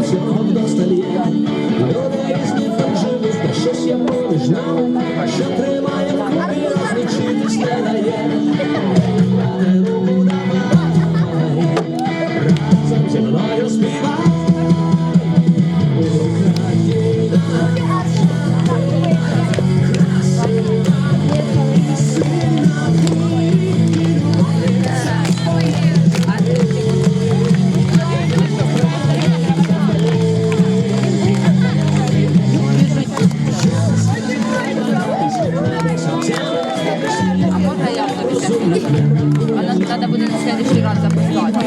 Всього достає, доля різних так живу, та щось я полежав, що ти. А нам надо буде на следующий раз запускати.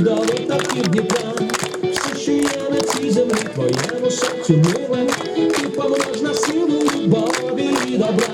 до витоків Дніпра. Все, що є на цій землі, твоєму серцю миле, ти помнож на силу любові і добра.